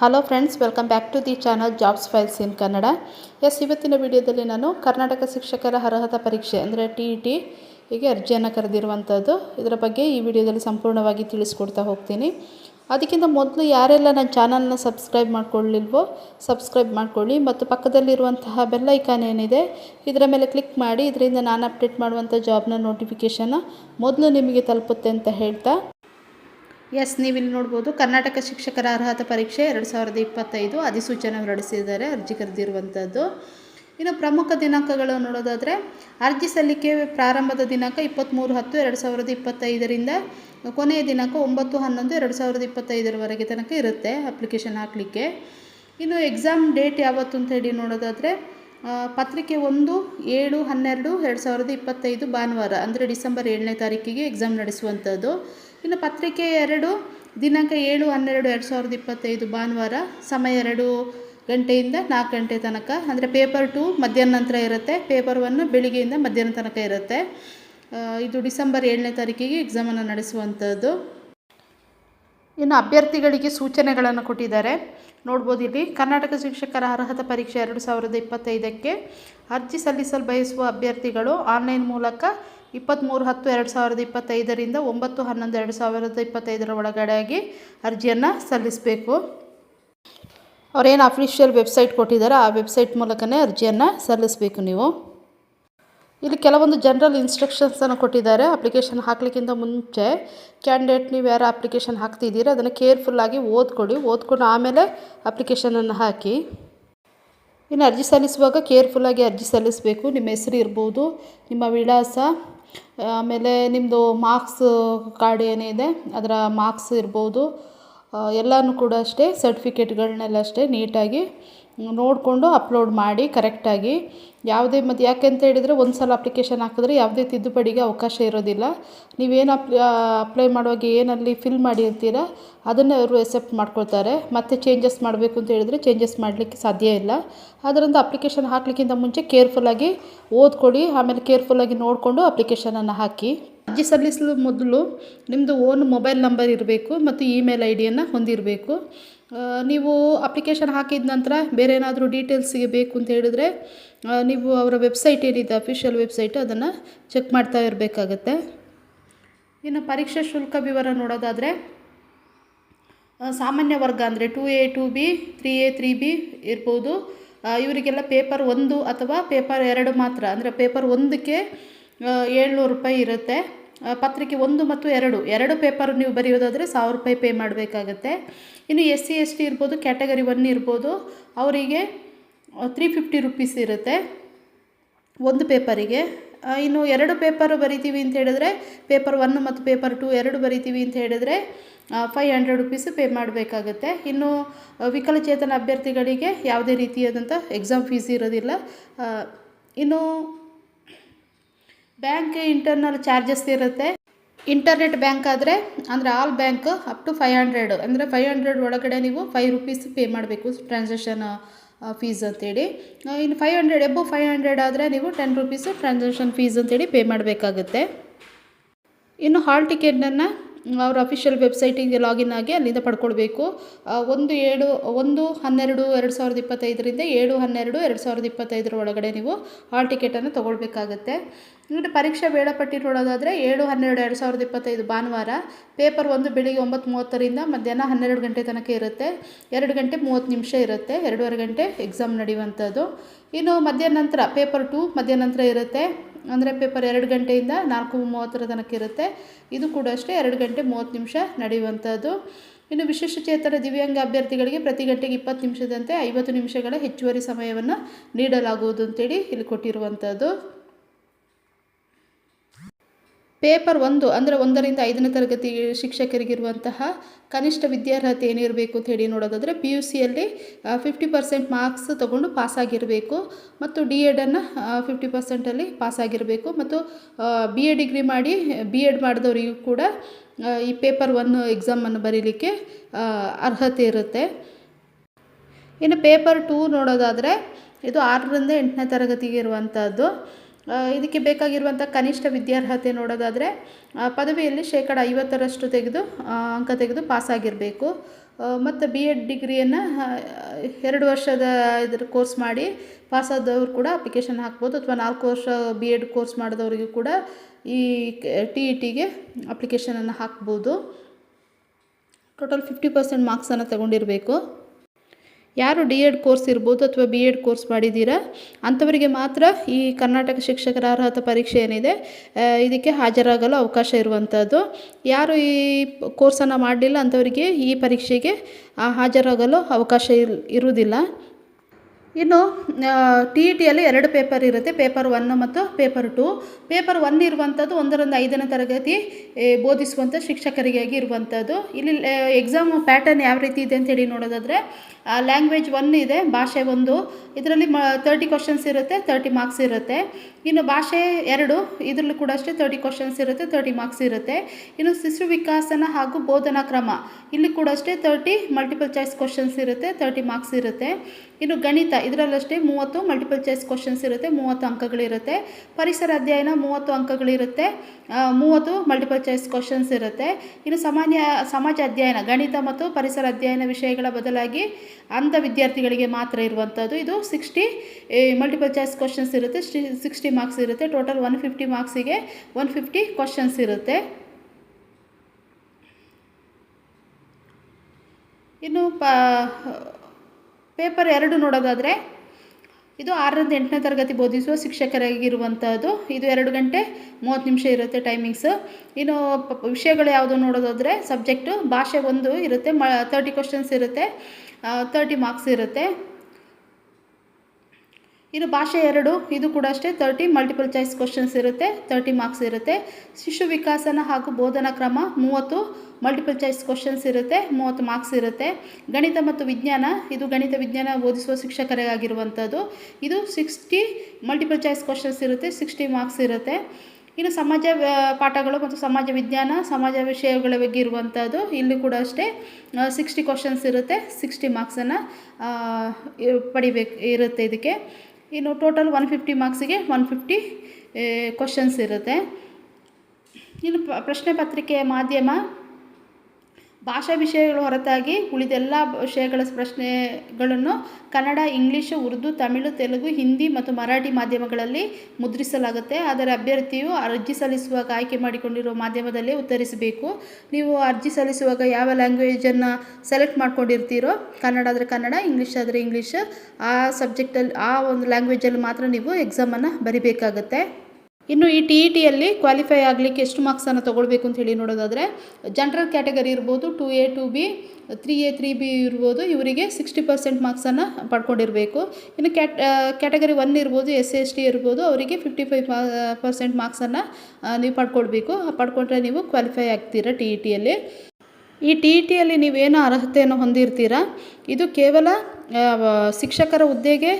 Hello friends welcome back to the channel jobs files in Kannada S ಇವತ್ತಿನ ವಿಡಿಯೋದಲ್ಲಿ ನಾನು ಕರ್ನಾಟಕ ಶಿಕ್ಷಕರ ಅರ್ಹತಾ ಪರೀಕ್ಷೆ, ಅಂದರೆ ಟಿ ಇ ಟಿ ಹೀಗೆ ಅರ್ಜಿಯನ್ನು ಕರೆದಿರುವಂಥದ್ದು ಇದರ ಬಗ್ಗೆ ಈ ವಿಡಿಯೋದಲ್ಲಿ ಸಂಪೂರ್ಣವಾಗಿ ತಿಳಿಸ್ಕೊಡ್ತಾ ಹೋಗ್ತೀನಿ. ಅದಕ್ಕಿಂತ ಮೊದಲು ಯಾರೆಲ್ಲ ನನ್ನ ಚಾನಲ್ನ ಸಬ್ಸ್ಕ್ರೈಬ್ ಮಾಡ್ಕೊಳ್ಳಿಲ್ವೋ, ಸಬ್ಸ್ಕ್ರೈಬ್ ಮಾಡ್ಕೊಳ್ಳಿ. ಮತ್ತು ಪಕ್ಕದಲ್ಲಿರುವಂತಹ ಬೆಲ್ ಐಕಾನ್ ಏನಿದೆ, ಇದರ ಮೇಲೆ ಕ್ಲಿಕ್ ಮಾಡಿ. ಇದರಿಂದ ನಾನು ಅಪ್ಡೇಟ್ ಮಾಡುವಂಥ ಜಾಬ್ನ ನೋಟಿಫಿಕೇಷನ್ನ ಮೊದಲು ನಿಮಗೆ ತಲುಪುತ್ತೆ ಅಂತ ಹೇಳ್ತಾ. ಎಸ್ ನೀವು ಇಲ್ಲಿ ನೋಡ್ಬೋದು, ಕರ್ನಾಟಕ ಶಿಕ್ಷಕರ ಅರ್ಹತಾ ಪರೀಕ್ಷೆ ಎರಡು ಸಾವಿರದ ಇಪ್ಪತ್ತೈದು ಅಧಿಸೂಚನೆ ಹೊರಡಿಸಿದ್ದಾರೆ, ಅರ್ಜಿ ಕರೆದಿರುವಂಥದ್ದು ಇನ್ನು ಪ್ರಮುಖ ದಿನಾಂಕಗಳು ನೋಡೋದಾದರೆ, ಅರ್ಜಿ ಸಲ್ಲಿಕೆ ಪ್ರಾರಂಭದ ದಿನಾಂಕ ಇಪ್ಪತ್ತ್ಮೂರು ಹತ್ತು ಎರಡು ಸಾವಿರದ ಇಪ್ಪತ್ತೈದರಿಂದ, ಕೊನೆಯ ದಿನಾಂಕ ಒಂಬತ್ತು ಹನ್ನೊಂದು ಎರಡು ಸಾವಿರದ ಇಪ್ಪತ್ತೈದರವರೆಗೆ ತನಕ ಇರುತ್ತೆ ಅಪ್ಲಿಕೇಶನ್ ಹಾಕಲಿಕ್ಕೆ. ಇನ್ನು ಎಕ್ಸಾಮ್ ಡೇಟ್ ಯಾವತ್ತು ಅಂತ ಹೇಳಿ ನೋಡೋದಾದರೆ ಪತ್ರಿಕೆ ಒಂದು, ಏಳು, ಹನ್ನೆರಡು ಎರಡು ಸಾವಿರದ ಇಪ್ಪತ್ತೈದು ಭಾನುವಾರ, ಅಂದರೆ ಡಿಸೆಂಬರ್ ಏಳನೇ ತಾರೀಕಿಗೆ ಎಕ್ಸಾಮ್ ನಡೆಸುವಂಥದ್ದು ಇನ್ನು ಪತ್ರಿಕೆ ಎರಡು, ದಿನಾಂಕ ಏಳು, ಹನ್ನೆರಡು, ಎರಡು ಸಾವಿರದ ಇಪ್ಪತ್ತೈದು ಭಾನುವಾರ ಸಮಯ ಎರಡು ಗಂಟೆಯಿಂದ ನಾಲ್ಕು ಗಂಟೆ ತನಕ. ಅಂದರೆ ಪೇಪರ್ ಟು ಮಧ್ಯಾಹ್ನ ನಂತರ ಇರುತ್ತೆ, ಪೇಪರ್ ಒನ್ ಬೆಳಿಗ್ಗೆಯಿಂದ ಮಧ್ಯಾಹ್ನ ತನಕ ಇರುತ್ತೆ. ಇದು ಡಿಸೆಂಬರ್ ಏಳನೇ ತಾರೀಕಿಗೆ ಎಕ್ಸಾಮನ್ನು ನಡೆಸುವಂಥದ್ದು. ಇನ್ನು ಅಭ್ಯರ್ಥಿಗಳಿಗೆ ಸೂಚನೆಗಳನ್ನು ಕೊಟ್ಟಿದ್ದಾರೆ. ನೋಡ್ಬೋದು ಇಲ್ಲಿ, ಕರ್ನಾಟಕ ಶಿಕ್ಷಕರ ಅರ್ಹತಾ ಪರೀಕ್ಷೆ ಎರಡು ಸಾವಿರದ ಇಪ್ಪತ್ತೈದಕ್ಕೆ ಅರ್ಜಿ ಸಲ್ಲಿಸಲು ಬಯಸುವ ಅಭ್ಯರ್ಥಿಗಳು ಆನ್ಲೈನ್ ಮೂಲಕ ಇಪ್ಪತ್ತ್ಮೂರು ಹತ್ತು ಎರಡು ಸಾವಿರದ ಇಪ್ಪತ್ತೈದರಿಂದ ಒಂಬತ್ತು ಹನ್ನೊಂದು ಎರಡು ಸಾವಿರದ ಇಪ್ಪತ್ತೈದರ ಒಳಗಡೆಯಾಗಿ ಅರ್ಜಿಯನ್ನು ಸಲ್ಲಿಸಬೇಕು. ಅವರೇನು ಅಫಿಷಿಯಲ್ ವೆಬ್ಸೈಟ್ ಕೊಟ್ಟಿದ್ದಾರೆ ಆ ವೆಬ್ಸೈಟ್ ಮೂಲಕನೇ ಅರ್ಜಿಯನ್ನು ಸಲ್ಲಿಸಬೇಕು ನೀವು. ಇಲ್ಲಿ ಕೆಲವೊಂದು ಜನರಲ್ ಇನ್ಸ್ಟ್ರಕ್ಷನ್ಸನ್ನು ಕೊಟ್ಟಿದ್ದಾರೆ. ಅಪ್ಲಿಕೇಶನ್ ಹಾಕ್ಲಿಕ್ಕಿಂತ ಮುಂಚೆ ಕ್ಯಾಂಡಿಡೇಟ್ ನೀವು ಯಾರು ಅಪ್ಲಿಕೇಶನ್ ಹಾಕ್ತಿದ್ದೀರಾ, ಅದನ್ನು ಕೇರ್ಫುಲ್ಲಾಗಿ ಓದ್ಕೊಳ್ಳಿ. ಓದ್ಕೊಂಡು ಆಮೇಲೆ ಅಪ್ಲಿಕೇಶನನ್ನು ಹಾಕಿ. ಇನ್ನು ಅರ್ಜಿ ಸಲ್ಲಿಸುವಾಗ ಕೇರ್ಫುಲ್ಲಾಗಿ ಅರ್ಜಿ ಸಲ್ಲಿಸಬೇಕು. ನಿಮ್ಮ ಹೆಸರು ಇರ್ಬೋದು, ನಿಮ್ಮ ವಿಳಾಸ ಆಮೇಲೆ ನಿಮ್ಮದು ಮಾರ್ಕ್ಸ್ ಕಾರ್ಡ್ ಏನಿದೆ ಅದರ ಮಾರ್ಕ್ಸ್ ಇರ್ಬೋದು. ಎಲ್ಲನೂ ಕೂಡ ಅಷ್ಟೇ ಸರ್ಟಿಫಿಕೇಟ್ಗಳನ್ನೆಲ್ಲ ಅಷ್ಟೇ ನೀಟಾಗಿ ನೋಡಿಕೊಂಡು ಅಪ್ಲೋಡ್ ಮಾಡಿ ಕರೆಕ್ಟಾಗಿ ಯಾವುದೇ ಮತ್ತು ಯಾಕೆ ಅಂತ ಹೇಳಿದರೆ ಒಂದು ಸಲ ಅಪ್ಲಿಕೇಶನ್ ಹಾಕಿದ್ರೆ ಯಾವುದೇ ತಿದ್ದುಪಡಿಗೆ ಅವಕಾಶ ಇರೋದಿಲ್ಲ. ನೀವೇನು ಅಪ್ ಅಪ್ಲೈ ಮಾಡುವಾಗ ಏನಲ್ಲಿ ಫಿಲ್ ಮಾಡಿರ್ತೀರ ಅದನ್ನೇ ಅವರು ಎಕ್ಸೆಪ್ಟ್ ಮಾಡ್ಕೊಳ್ತಾರೆ. ಮತ್ತೆ ಚೇಂಜಸ್ ಮಾಡಬೇಕು ಅಂತ ಹೇಳಿದರೆ ಚೇಂಜಸ್ ಮಾಡಲಿಕ್ಕೆ ಸಾಧ್ಯ ಇಲ್ಲ. ಅದರಿಂದ ಅಪ್ಲಿಕೇಶನ್ ಹಾಕ್ಲಿಕ್ಕಿಂತ ಮುಂಚೆ ಕೇರ್ಫುಲ್ಲಾಗಿ ಓದ್ಕೊಳ್ಳಿ, ಆಮೇಲೆ ಕೇರ್ಫುಲ್ಲಾಗಿ ನೋಡಿಕೊಂಡು ಅಪ್ಲಿಕೇಶನನ್ನು ಹಾಕಿ. ಅರ್ಜಿ ಸಲ್ಲಿಸಲು ಮೊದಲು ನಿಮ್ಮದು ಓನ್ ಮೊಬೈಲ್ ನಂಬರ್ ಇರಬೇಕು ಮತ್ತು ಇಮೇಲ್ ಐ ಡಿಯನ್ನು ಹೊಂದಿರಬೇಕು ನೀವು ಅಪ್ಲಿಕೇಶನ್ ಹಾಕಿದ ನಂತರ ಬೇರೆ ಏನಾದರೂ ಡೀಟೇಲ್ಸಿಗೆ ಬೇಕು ಅಂತ ಹೇಳಿದ್ರೆ ನೀವು ಅವರ ವೆಬ್ಸೈಟ್ ಏನಿದೆ, ಅಫಿಷಿಯಲ್ ವೆಬ್ಸೈಟ್ ಅದನ್ನು ಚೆಕ್ ಮಾಡ್ತಾ ಇರಬೇಕಾಗತ್ತೆ. ಇನ್ನು ಪರೀಕ್ಷಾ ಶುಲ್ಕ ವಿವರ ನೋಡೋದಾದರೆ ಸಾಮಾನ್ಯ ವರ್ಗ ಅಂದರೆ two A, two B, three A, three B ಇರ್ಬೋದು. ಇವರಿಗೆಲ್ಲ ಪೇಪರ್ ಒಂದು ಅಥವಾ ಪೇಪರ್ ಎರಡು ಮಾತ್ರ, ಅಂದರೆ ಪೇಪರ್ ಒಂದಕ್ಕೆ ಏಳ್ನೂರು ರೂಪಾಯಿ ಇರುತ್ತೆ. ಪತ್ರಿಕೆ ಒಂದು ಮತ್ತು ಎರಡು. ಎರಡು ಪೇಪರ್ ನೀವು ಬರೆಯೋದಾದರೆ ಸಾವಿರ ರೂಪಾಯಿ ಪೇ ಮಾಡಬೇಕಾಗತ್ತೆ. ಇನ್ನು ಎಸ್ ಸಿ, ಎಸ್ ಟಿ ಇರ್ಬೋದು, ಕ್ಯಾಟಗರಿ ಒನ್ ಇರ್ಬೋದು, ಅವರಿಗೆ ತ್ರೀ ಫಿಫ್ಟಿ ರುಪೀಸ್ ಇರುತ್ತೆ ಒಂದು ಪೇಪರಿಗೆ. ಇನ್ನು ಎರಡು ಪೇಪರು ಬರಿತೀವಿ ಅಂತ ಹೇಳಿದ್ರೆ ಪೇಪರ್ ಒನ್ ಮತ್ತು ಪೇಪರ್ ಟು ಎರಡು ಬರಿತೀವಿ ಅಂತ ಹೇಳಿದ್ರೆ ಫೈ ಹಂಡ್ರೆಡ್ ರುಪೀಸ್ ಪೇ ಮಾಡಬೇಕಾಗತ್ತೆ. ಇನ್ನು ವಿಕಲಚೇತನ ಅಭ್ಯರ್ಥಿಗಳಿಗೆ ಯಾವುದೇ ರೀತಿಯಾದಂಥ ಎಕ್ಸಾಮ್ ಫೀಸ್ ಇರೋದಿಲ್ಲ. ಇನ್ನು ಬ್ಯಾಂಕ್ ಇಂಟರ್ನಲ್ ಚಾರ್ಜಸ್ ಇರುತ್ತೆ. ಇಂಟರ್ನೆಟ್ ಬ್ಯಾಂಕ್ ಆದರೆ, ಅಂದರೆ all bank up to five hundred ಅಂದರೆ ಫೈವ್ ಹಂಡ್ರೆಡ್ ಒಳಗಡೆ ನೀವು ಫೈವ್ ರುಪೀಸ್ ಪೇ ಮಾಡಬೇಕು ಟ್ರಾನ್ಸಾಕ್ಷನ್ ಫೀಸ್ ಅಂತೇಳಿ. ಇನ್ನು five hundred above five hundred ಆದರೆ ನೀವು ಟೆನ್ ರುಪೀಸು ಟ್ರಾನ್ಸಾಕ್ಷನ್ ಫೀಸ್ ಅಂತೇಳಿ ಪೇ ಮಾಡಬೇಕಾಗುತ್ತೆ. ಇನ್ನು ಹಾಲ್ ಟಿಕೆಟನ್ನು ಅವ್ರ ಅಫಿಷಿಯಲ್ ವೆಬ್ಸೈಟಿಗೆ ಲಾಗಿನ್ ಆಗಿ ಅಲ್ಲಿಂದ ಪಡ್ಕೊಳ್ಬೇಕು. ಒಂದು ಏಳು, ಒಂದು ಹನ್ನೆರಡು, ಎರಡು ಸಾವಿರದ ಇಪ್ಪತ್ತೈದರಿಂದ ಏಳು, ಹನ್ನೆರಡು, ಎರಡು ಸಾವಿರದ ಇಪ್ಪತ್ತೈದರ ಒಳಗಡೆ ನೀವು ಹಾಲ್ ಟಿಕೆಟನ್ನು ತೊಗೊಳ್ಬೇಕಾಗತ್ತೆ. ಇನ್ನು ಪರೀಕ್ಷೆ ವೇಳಾಪಟ್ಟಿ ನೋಡೋದಾದರೆ ಏಳು, ಹನ್ನೆರಡು, ಎರಡು ಸಾವಿರದ ಇಪ್ಪತ್ತೈದು ಭಾನುವಾರ ಪೇಪರ್ ಒಂದು ಬೆಳಿಗ್ಗೆ ಒಂಬತ್ತು ಮೂವತ್ತರಿಂದ ಮಧ್ಯಾಹ್ನ ಹನ್ನೆರಡು ಗಂಟೆ ತನಕ ಇರುತ್ತೆ. ಎರಡು ಗಂಟೆ ಮೂವತ್ತು ನಿಮಿಷ ಇರುತ್ತೆ. ಎರಡೂವರೆ ಗಂಟೆ ಎಕ್ಸಾಮ್ ನಡೆಯುವಂಥದ್ದು. ಇನ್ನು ಮಧ್ಯಾಹ್ನ ನಂತರ ಪೇಪರ್ ಟು ಮಧ್ಯಾಹ್ನ ನಂತರ ಇರುತ್ತೆ. ಅಂದರೆ ಪೇಪರ್ ಎರಡು ಗಂಟೆಯಿಂದ ನಾಲ್ಕು ಮೂವತ್ತರ ತನಕ ಇರುತ್ತೆ. ಇದು ಕೂಡ ಅಷ್ಟೇ ಎರಡು ಗಂಟೆ ಮೂವತ್ತು ನಿಮಿಷ ನಡೆಯುವಂಥದ್ದು. ಇನ್ನು ವಿಶೇಷಚೇತನ ದಿವ್ಯಾಂಗ ಅಭ್ಯರ್ಥಿಗಳಿಗೆ ಪ್ರತಿ ಗಂಟೆಗೆ ಇಪ್ಪತ್ತು ನಿಮಿಷದಂತೆ ಐವತ್ತು ನಿಮಿಷಗಳ ಹೆಚ್ಚುವರಿ ಸಮಯವನ್ನು ನೀಡಲಾಗುವುದು ಅಂತೇಳಿ ಇಲ್ಲಿ ಕೊಟ್ಟಿರುವಂಥದ್ದು. ಪೇಪರ್ ಒಂದು, ಅಂದರೆ ಒಂದರಿಂದ ಐದನೇ ತರಗತಿ ಶಿಕ್ಷಕರಿಗಿರುವಂತಹ ಕನಿಷ್ಠ ವಿದ್ಯಾರ್ಹತೆ ಏನಿರಬೇಕು ಅಂತ ಹೇಳಿ ನೋಡೋದಾದರೆ ಪಿ ಯು ಸಿಯಲ್ಲಿ ಫಿಫ್ಟಿ ಪರ್ಸೆಂಟ್ ಮಾರ್ಕ್ಸ್ ತೊಗೊಂಡು ಪಾಸಾಗಿರಬೇಕು ಮತ್ತು ಡಿ ಎಡನ್ನು ಫಿಫ್ಟಿ ಪರ್ಸೆಂಟಲ್ಲಿ ಪಾಸಾಗಿರಬೇಕು ಮತ್ತು ಬಿ ಎ ಡಿಗ್ರಿ ಮಾಡಿ ಬಿ ಎಡ್ ಮಾಡಿದವರಿಗೂ ಕೂಡ ಈ ಪೇಪರ್ ಒನ್ ಎಕ್ಸಾಮನ್ನು ಬರೀಲಿಕ್ಕೆ ಅರ್ಹತೆ ಇರುತ್ತೆ. ಇನ್ನು ಪೇಪರ್ ಟೂ ನೋಡೋದಾದರೆ, ಇದು ಆರರಿಂದ ಎಂಟನೇ ತರಗತಿಗೆ ಇರುವಂಥದ್ದು ಇದಕ್ಕೆ ಬೇಕಾಗಿರುವಂಥ ಕನಿಷ್ಠ ವಿದ್ಯಾರ್ಹತೆ ನೋಡೋದಾದರೆ ಪದವಿಯಲ್ಲಿ ಶೇಕಡ ಐವತ್ತರಷ್ಟು ತೆಗೆದು ಅಂಕ ತೆಗೆದು ಪಾಸಾಗಿರಬೇಕು ಮತ್ತು ಬಿ ಎಡ್ ಡಿಗ್ರಿಯನ್ನು ಎರಡು ವರ್ಷದ ಇದ್ರ ಕೋರ್ಸ್ ಮಾಡಿ ಪಾಸಾದವರು ಕೂಡ ಅಪ್ಲಿಕೇಶನ್ ಹಾಕ್ಬೋದು, ಅಥವಾ ನಾಲ್ಕು ವರ್ಷ ಬಿ ಎಡ್ ಕೋರ್ಸ್ ಮಾಡಿದವರಿಗೂ ಕೂಡ ಈ ಟಿ ಇ ಟಿಗೆ ಅಪ್ಲಿಕೇಶನನ್ನು ಹಾಕ್ಬೋದು. ಟೋಟಲ್ ಫಿಫ್ಟಿ ಪರ್ಸೆಂಟ್ ಮಾರ್ಕ್ಸನ್ನು ತಗೊಂಡಿರಬೇಕು. ಯಾರು ಡಿ ಎಡ್ ಕೋರ್ಸ್ ಇರ್ಬೋದು ಅಥವಾ ಬಿ ಎಡ್ ಕೋರ್ಸ್ ಮಾಡಿದ್ದೀರಾ? ಅಂಥವರಿಗೆ ಮಾತ್ರ ಈ ಕರ್ನಾಟಕ ಶಿಕ್ಷಕರ ಅರ್ಹತಾ ಪರೀಕ್ಷೆ ಏನಿದೆ ಇದಕ್ಕೆ ಹಾಜರಾಗಲು ಅವಕಾಶ ಇರುವಂಥದ್ದು. ಯಾರು ಈ ಕೋರ್ಸನ್ನು ಮಾಡಲಿಲ್ಲ ಅಂಥವರಿಗೆ ಈ ಪರೀಕ್ಷೆಗೆ ಹಾಜರಾಗಲು ಅವಕಾಶ ಇರ್, ಇರುವುದಿಲ್ಲ. ಇನ್ನು ಟಿ ಇ ಟಿಯಲ್ಲಿ ಎರಡು ಪೇಪರ್ ಇರುತ್ತೆ. ಪೇಪರ್ ಒನ್ ಮತ್ತು ಪೇಪರ್ ಟು ಪೇಪರ್ ಒನ್ ಇರುವಂಥದ್ದು ಒಂದರಿಂದ ಐದನೇ ತರಗತಿ ಬೋಧಿಸುವಂಥ ಶಿಕ್ಷಕರಿಗಾಗಿ ಇರುವಂಥದ್ದು. ಇಲ್ಲಿ ಎಕ್ಸಾಮ್ ಪ್ಯಾಟರ್ನ್ ಯಾವ ರೀತಿ ಇದೆ ಅಂತೇಳಿ ನೋಡೋದಾದರೆ ಲ್ಯಾಂಗ್ವೇಜ್ ಒನ್ ಇದೆ, ಭಾಷೆ ಒಂದು. ಇದರಲ್ಲಿ ಮ ತರ್ಟಿ ಕ್ವಶನ್ಸ್ ಇರುತ್ತೆ ತರ್ಟಿ ಮಾರ್ಕ್ಸ್ ಇರುತ್ತೆ. ಇನ್ನು ಭಾಷೆ ಎರಡು, ಇದರಲ್ಲೂ ಕೂಡ ಅಷ್ಟೇ ತರ್ಟಿ ಕ್ವಶನ್ಸ್ ಇರುತ್ತೆ ತರ್ಟಿ ಮಾರ್ಕ್ಸ್ ಇರುತ್ತೆ. ಇನ್ನು ಶಿಶು ವಿಕಾಸನ ಹಾಗೂ ಬೋಧನಾ ಕ್ರಮ, ಇಲ್ಲಿ ಕೂಡ ಅಷ್ಟೇ ತರ್ಟಿ ಮಲ್ಟಿಪಲ್ ಚಾಯ್ಸ್ ಕ್ವಶನ್ಸ್ ಇರುತ್ತೆ ತರ್ಟಿ ಮಾರ್ಕ್ಸ್ ಇರುತ್ತೆ. ಇನ್ನು ಗಣಿತ ಇದರಲ್ಲಷ್ಟೇ ಮೂವತ್ತು ಮಲ್ಟಿಪಲ್ ಚಾಯ್ಸ್ ಕ್ವಶನ್ಸ್ ಇರುತ್ತೆ, ಮೂವತ್ತು ಅಂಕಗಳಿರುತ್ತೆ. ಪರಿಸರ ಅಧ್ಯಯನ ಮೂವತ್ತು ಅಂಕಗಳಿರುತ್ತೆ. ಮೂವತ್ತು ಮಲ್ಟಿಪಲ್ ಚಾಯ್ಸ್ ಕ್ವಶನ್ಸ್ ಇರುತ್ತೆ. ಇನ್ನು ಸಾಮಾನ್ಯ, ಸಮಾಜ ಅಧ್ಯಯನ, ಗಣಿತ ಮತ್ತು ಪರಿಸರ ಅಧ್ಯಯನ ವಿಷಯಗಳ ಬದಲಾಗಿ ಅಂಧ ವಿದ್ಯಾರ್ಥಿಗಳಿಗೆ ಮಾತ್ರ ಇರುವಂಥದ್ದು. ಇದು ಸಿಕ್ಸ್ಟಿ ಮಲ್ಟಿಪಲ್ ಚಾಯ್ಸ್ ಕ್ವಶನ್ಸ್ ಇರುತ್ತೆ. ಸಿಕ್ಸ್ಟಿ ಮಾರ್ಕ್ಸ್ ಇರುತ್ತೆ. ಟೋಟಲ್ ಒನ್ ಫಿಫ್ಟಿ ಮಾರ್ಕ್ಸಿಗೆ ಒನ್ ಫಿಫ್ಟಿ ಕ್ವಶನ್ಸ್ ಇರುತ್ತೆ. ಇನ್ನು, ಪ ಪೇಪರ್ ಎರಡು ನೋಡೋದಾದರೆ, ಇದು ಆರರಿಂದ ಎಂಟನೇ ತರಗತಿ ಬೋಧಿಸುವ ಶಿಕ್ಷಕರಾಗಿರುವಂಥದ್ದು ಇದು ಎರಡು ಗಂಟೆ ಮೂವತ್ತು ನಿಮಿಷ ಇರುತ್ತೆ ಟೈಮಿಂಗ್ಸ್ ಇನ್ನು ವಿಷಯಗಳು ಯಾವುದು ನೋಡೋದಾದರೆ ಸಬ್ಜೆಕ್ಟು ಭಾಷೆ ಒಂದು ಇರುತ್ತೆ, ಮ ತರ್ಟಿ ಕ್ವಶನ್ಸ್ ಇರುತ್ತೆ ತರ್ಟಿ ಮಾರ್ಕ್ಸ್ ಇರುತ್ತೆ. ಇನ್ನು ಭಾಷೆ ಎರಡು, ಇದು ಕೂಡ ಅಷ್ಟೇ ತರ್ಟಿ ಮಲ್ಟಿಪಲ್ ಚಾಯ್ಸ್ ಕ್ವಶನ್ಸ್ ಇರುತ್ತೆ ತರ್ಟಿ ಮಾರ್ಕ್ಸ್ ಇರುತ್ತೆ. ಶಿಶು ವಿಕಾಸನ ಹಾಗೂ ಬೋಧನಾ ಕ್ರಮ ಮೂವತ್ತು ಮಲ್ಟಿಪಲ್ ಚಾಯ್ಸ್ ಕ್ವಶನ್ಸ್ ಇರುತ್ತೆ, ಮೂವತ್ತು ಮಾರ್ಕ್ಸ್ ಇರುತ್ತೆ. ಗಣಿತ ಮತ್ತು ವಿಜ್ಞಾನ, ಇದು ಗಣಿತ ವಿಜ್ಞಾನ ಓದಿಸುವ ಶಿಕ್ಷಕರಿಗಾಗಿರುವಂಥದ್ದು. ಇದು ಸಿಕ್ಸ್ಟಿ ಮಲ್ಟಿಪಲ್ ಚಾಯ್ಸ್ ಕ್ವಶನ್ಸ್ ಇರುತ್ತೆ ಸಿಕ್ಸ್ಟಿ ಮಾರ್ಕ್ಸ್ ಇರುತ್ತೆ. ಇನ್ನು ಸಮಾಜ ಪಾಠಗಳು ಮತ್ತು ಸಮಾಜ ವಿಜ್ಞಾನ, ಸಮಾಜ ವಿಷಯಗಳ ಬಗ್ಗೆ ಇರುವಂಥದ್ದು, ಇಲ್ಲಿ ಕೂಡ ಅಷ್ಟೇ ಸಿಕ್ಸ್ಟಿ ಕ್ವಶನ್ಸ್ ಇರುತ್ತೆ ಸಿಕ್ಸ್ಟಿ ಮಾರ್ಕ್ಸನ್ನು ಪಡಿಬೇಕು, ಇರುತ್ತೆ ಇದಕ್ಕೆ. ಇನ್ನು ಟೋಟಲ್ ಒನ್ ಫಿಫ್ಟಿ ಮಾರ್ಕ್ಸಿಗೆ ಒನ್ ಫಿಫ್ಟಿ ಕ್ವಶನ್ಸ್ ಇರುತ್ತೆ. ಇನ್ನು ಪ್ರಶ್ನೆ ಪತ್ರಿಕೆಯ ಮಾಧ್ಯಮ ಭಾಷಾ ವಿಷಯಗಳು ಹೊರತಾಗಿ ಉಳಿದೆಲ್ಲ ವಿಷಯಗಳ ಪ್ರಶ್ನೆಗಳನ್ನು ಕನ್ನಡ, ಇಂಗ್ಲೀಷು, ಉರ್ದು, ತಮಿಳು, ತೆಲುಗು, ಹಿಂದಿ ಮತ್ತು ಮರಾಠಿ ಮಾಧ್ಯಮಗಳಲ್ಲಿ ಮುದ್ರಿಸಲಾಗುತ್ತೆ. ಆದರೆ ಅಭ್ಯರ್ಥಿಯು ಅರ್ಜಿ ಸಲ್ಲಿಸುವಾಗ ಆಯ್ಕೆ ಮಾಡಿಕೊಂಡಿರುವ ಮಾಧ್ಯಮದಲ್ಲೇ ಉತ್ತರಿಸಬೇಕು. ನೀವು ಅರ್ಜಿ ಸಲ್ಲಿಸುವಾಗ ಯಾವ ಲ್ಯಾಂಗ್ವೇಜನ್ನು ಸೆಲೆಕ್ಟ್ ಮಾಡ್ಕೊಂಡಿರ್ತೀರೋ, ಕನ್ನಡ ಆದರೆ ಕನ್ನಡ, ಇಂಗ್ಲೀಷ್ ಆದರೆ ಇಂಗ್ಲೀಷ್, ಆ ಸಬ್ಜೆಕ್ಟಲ್ಲಿ, ಆ ಒಂದು ಲ್ಯಾಂಗ್ವೇಜಲ್ಲಿ ಮಾತ್ರ ನೀವು ಎಕ್ಸಾಮನ್ನು ಬರಿಬೇಕಾಗತ್ತೆ. ಇನ್ನು ಈ ಟಿ ಇ ಟಿಯಲ್ಲಿ ಕ್ವಾಲಿಫೈ ಆಗಲಿಕ್ಕೆ ಎಷ್ಟು ಮಾರ್ಕ್ಸನ್ನು ತೊಗೊಳ್ಬೇಕು ಅಂತ ಹೇಳಿ ನೋಡೋದಾದರೆ ಜನರಲ್ ಕ್ಯಾಟಗರಿ ಇರ್ಬೋದು two A two B three A three B ಇರ್ಬೋದು, ಇವರಿಗೆ ಸಿಕ್ಸ್ಟಿ ಪರ್ಸೆಂಟ್ ಮಾರ್ಕ್ಸನ್ನು ಪಡ್ಕೊಂಡಿರಬೇಕು. ಇನ್ನು ಕ್ಯಾಟ್ ಕ್ಯಾಟಗರಿ ಒನ್ ಇರ್ಬೋದು ಎಸ್ ಸಿ ಎಸ್ ಟಿ ಇರ್ಬೋದು, ಅವರಿಗೆ ಫಿಫ್ಟಿ ಫೈವ್ ಪರ್ಸೆಂಟ್ ಮಾರ್ಕ್ಸನ್ನು ನೀವು ಪಡ್ಕೊಳ್ಬೇಕು. ಪಡ್ಕೊಂಡ್ರೆ ನೀವು ಕ್ವಾಲಿಫೈ ಆಗ್ತೀರಾ ಟಿ ಇ ಟಿಯಲ್ಲಿ ಈ ಟಿ ಇ ಟಿಯಲ್ಲಿ ನೀವೇನು ಅರ್ಹತೆಯನ್ನು ಹೊಂದಿರ್ತೀರಾ? ಇದು ಕೇವಲ ಶಿಕ್ಷಕರ ಹುದ್ದೆಗೆ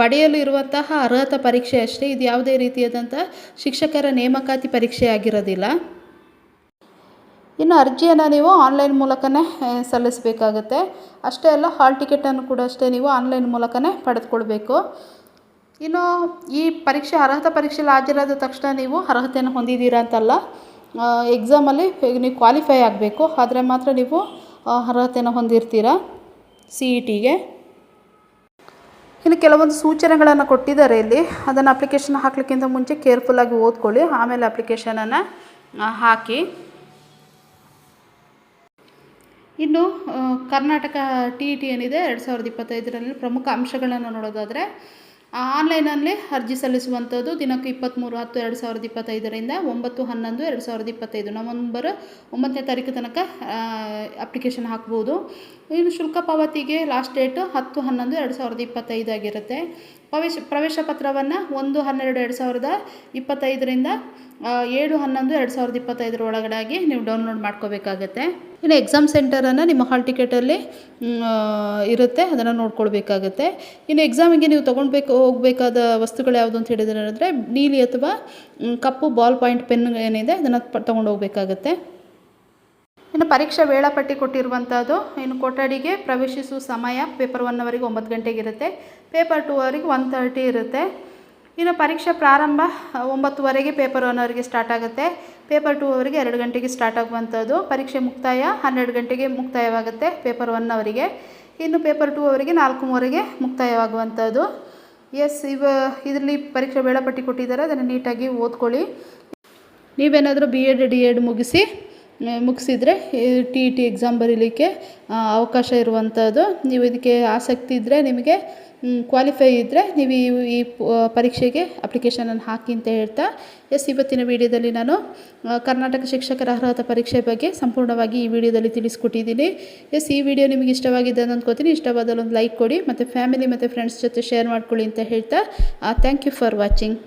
ಪಡೆಯಲು ಇರುವಂತಹ ಅರ್ಹತಾ ಪರೀಕ್ಷೆ ಅಷ್ಟೇ, ಇದು ಯಾವುದೇ ರೀತಿಯಾದಂಥ ಶಿಕ್ಷಕರ ನೇಮಕಾತಿ ಪರೀಕ್ಷೆ ಆಗಿರೋದಿಲ್ಲ. ಇನ್ನು ಅರ್ಜಿಯನ್ನು ನೀವು ಆನ್ಲೈನ್ ಮೂಲಕನೇ ಸಲ್ಲಿಸಬೇಕಾಗತ್ತೆ. ಅಷ್ಟೇ ಅಲ್ಲ, ಹಾಲ್ ಟಿಕೆಟನ್ನು ಕೂಡ ಅಷ್ಟೇ ನೀವು ಆನ್ಲೈನ್ ಮೂಲಕನೇ ಪಡೆದುಕೊಳ್ಬೇಕು. ಇನ್ನು ಈ ಪರೀಕ್ಷೆ, ಅರ್ಹತಾ ಪರೀಕ್ಷೆಯಲ್ಲಿ ಹಾಜರಾದ ತಕ್ಷಣ ನೀವು ಅರ್ಹತೆಯನ್ನು ಹೊಂದಿದ್ದೀರಾ ಅಂತಲ್ಲ ಎಕ್ಸಾಮಲ್ಲಿ ನೀವು ಕ್ವಾಲಿಫೈ ಆಗಬೇಕು. ಆದರೆ ಮಾತ್ರ ನೀವು ಅರ್ಹತೆಯನ್ನು ಹೊಂದಿರ್ತೀರಾ. ಸಿ ಇ ಟಿಗೆ ಇನ್ನು ಕೆಲವೊಂದು ಸೂಚನೆಗಳನ್ನು ಕೊಟ್ಟಿದ್ದಾರೆ ಇಲ್ಲಿ. ಅದನ್ನು ಅಪ್ಲಿಕೇಶನ್ ಹಾಕ್ಲಿಕ್ಕಿಂತ ಮುಂಚೆ ಕೇರ್ಫುಲ್ಲಾಗಿ ಓದ್ಕೊಳ್ಳಿ. ಆಮೇಲೆ ಅಪ್ಲಿಕೇಶನನ್ನು ಹಾಕಿ. ಇನ್ನು ಕರ್ನಾಟಕ ಟಿ ಇ ಟಿ ಏನಿದೆ? ಎರಡು ಸಾವಿರದ ಇಪ್ಪತ್ತೈದರಲ್ಲಿ ಪ್ರಮುಖ ಅಂಶಗಳನ್ನು ನೋಡೋದಾದರೆ ಆನ್ಲೈನಲ್ಲಿ ಅರ್ಜಿ ಸಲ್ಲಿಸುವಂಥದ್ದು ದಿನಾಂಕ ಇಪ್ಪತ್ತ್ಮೂರು ಹತ್ತು ಎರಡು ಸಾವಿರದ ಇಪ್ಪತ್ತೈದರಿಂದ ಒಂಬತ್ತು ಹನ್ನೊಂದು ಎರಡು ಸಾವಿರದ ಇಪ್ಪತ್ತೈದು. ನವಂಬರ್ ಒಂಬತ್ತನೇ ತಾರೀಕು ತನಕ ಅಪ್ಲಿಕೇಶನ್ ಹಾಕ್ಬೋದು. ಇನ್ನು ಶುಲ್ಕ ಪಾವತಿಗೆ ಲಾಸ್ಟ್ ಡೇಟು ಹತ್ತು ಹನ್ನೊಂದು ಎರಡು ಸಾವಿರದ ಇಪ್ಪತ್ತೈದು ಆಗಿರುತ್ತೆ. ಪ್ರವೇಶ ಪ್ರವೇಶ ಪತ್ರವನ್ನು ಒಂದು ಹನ್ನೆರಡು ಎರಡು ಸಾವಿರದ ಇಪ್ಪತ್ತೈದರಿಂದ ಏಳು ಹನ್ನೊಂದು ಎರಡು ಸಾವಿರದ ಇಪ್ಪತ್ತೈದರ ಒಳಗಡೆಗೆ ನೀವು ಡೌನ್ಲೋಡ್ ಮಾಡ್ಕೋಬೇಕಾಗತ್ತೆ. ಇನ್ನು ಎಕ್ಸಾಮ್ ಸೆಂಟರನ್ನು ನಿಮ್ಮ ಹಾಲ್ ಟಿಕೆಟಲ್ಲಿ ಇರುತ್ತೆ, ಅದನ್ನು ನೋಡ್ಕೊಳ್ಬೇಕಾಗತ್ತೆ. ಇನ್ನು ಎಕ್ಸಾಮಿಗೆ ನೀವು ತೊಗೊಳ್ಬೇಕು ಹೋಗಬೇಕಾದ ವಸ್ತುಗಳು ಯಾವುದು ಅಂತ ಹೇಳಿದ್ರೆ ಅಂದರೆ ನೀಲಿ ಅಥವಾ ಕಪ್ಪು ಬಾಲ್ ಪಾಯಿಂಟ್ ಪೆನ್ ಏನಿದೆ, ಅದನ್ನು ತೊಗೊಂಡು ಹೋಗಬೇಕಾಗತ್ತೆ. ಇನ್ನು ಪರೀಕ್ಷಾ ವೇಳಾಪಟ್ಟಿ ಕೊಟ್ಟಿರುವಂಥದ್ದು ಇನ್ನು ಕೊಠಡಿಗೆ ಪ್ರವೇಶಿಸುವ ಸಮಯ ಪೇಪರ್ ಒನ್ ಅವರಿಗೆ ಒಂಬತ್ತು ಗಂಟೆಗೆ ಇರುತ್ತೆ. ಪೇಪರ್ ಟೂ ಅವರಿಗೆ ಒನ್ ತರ್ಟಿ ಇರುತ್ತೆ. ಇನ್ನು ಪರೀಕ್ಷೆ ಪ್ರಾರಂಭ ಒಂಬತ್ತುವರೆಗೆ ಪೇಪರ್ ಒನ್ ಅವರಿಗೆ ಸ್ಟಾರ್ಟ್ ಆಗುತ್ತೆ. ಪೇಪರ್ ಟೂ ಅವರಿಗೆ ಎರಡು ಗಂಟೆಗೆ ಸ್ಟಾರ್ಟ್ ಆಗುವಂಥದ್ದು. ಪರೀಕ್ಷೆ ಮುಕ್ತಾಯ ಹನ್ನೆರಡು ಗಂಟೆಗೆ ಮುಕ್ತಾಯವಾಗುತ್ತೆ ಪೇಪರ್ ಒನ್ ಅವರಿಗೆ. ಇನ್ನು ಪೇಪರ್ ಟೂ ಅವರಿಗೆ ನಾಲ್ಕುವರೆಗೆ ಮುಕ್ತಾಯವಾಗುವಂಥದ್ದು. ಎಸ್, ಇವ ಇದರಲ್ಲಿ ಪರೀಕ್ಷೆ ವೇಳಾಪಟ್ಟಿ ಕೊಟ್ಟಿದ್ದಾರೆ. ಅದನ್ನು ನೀಟಾಗಿ ಓದ್ಕೊಳ್ಳಿ. ನೀವೇನಾದರೂ ಬಿ ಎಡ್ ಡಿ ಎಡ್ ಮುಗಿಸಿ ಮುಗಿಸಿದರೆ ಟಿ ಇ ಟಿ ಎಕ್ಸಾಮ್ ಬರೀಲಿಕ್ಕೆ ಅವಕಾಶ ಇರುವಂಥದ್ದು. ನೀವು ಇದಕ್ಕೆ ಆಸಕ್ತಿ ಇದ್ದರೆ ನಿಮಗೆ ಕ್ವಾಲಿಫೈ ಇದ್ದರೆ ನೀವು ಈ ಈ ಪರೀಕ್ಷೆಗೆ ಅಪ್ಲಿಕೇಶನನ್ನು ಹಾಕಿ ಅಂತ ಹೇಳ್ತಾ ಎಸ್ ಇವತ್ತಿನ ವಿಡಿಯೋದಲ್ಲಿ ನಾನು ಕರ್ನಾಟಕ ಶಿಕ್ಷಕರ ಅರ್ಹತಾ ಪರೀಕ್ಷೆ ಬಗ್ಗೆ ಸಂಪೂರ್ಣವಾಗಿ ಈ ವಿಡಿಯೋದಲ್ಲಿ ತಿಳಿಸ್ಕೊಟ್ಟಿದ್ದೀನಿ. ಎಸ್ ಈ ವಿಡಿಯೋ ನಿಮಗೆ ಇಷ್ಟವಾಗಿದೆ ಅಂತ ಅಂದ್ಕೋತೀನಿ ಇಷ್ಟವಾದಲ್ಲಿ ಒಂದು ಲೈಕ್ ಕೊಡಿ, ಮತ್ತು ಫ್ಯಾಮಿಲಿ ಮತ್ತು ಫ್ರೆಂಡ್ಸ್ ಜೊತೆ ಶೇರ್ ಮಾಡ್ಕೊಳ್ಳಿ ಅಂತ ಹೇಳ್ತಾ ಥ್ಯಾಂಕ್ ಯು ಫಾರ್ ವಾಚಿಂಗ್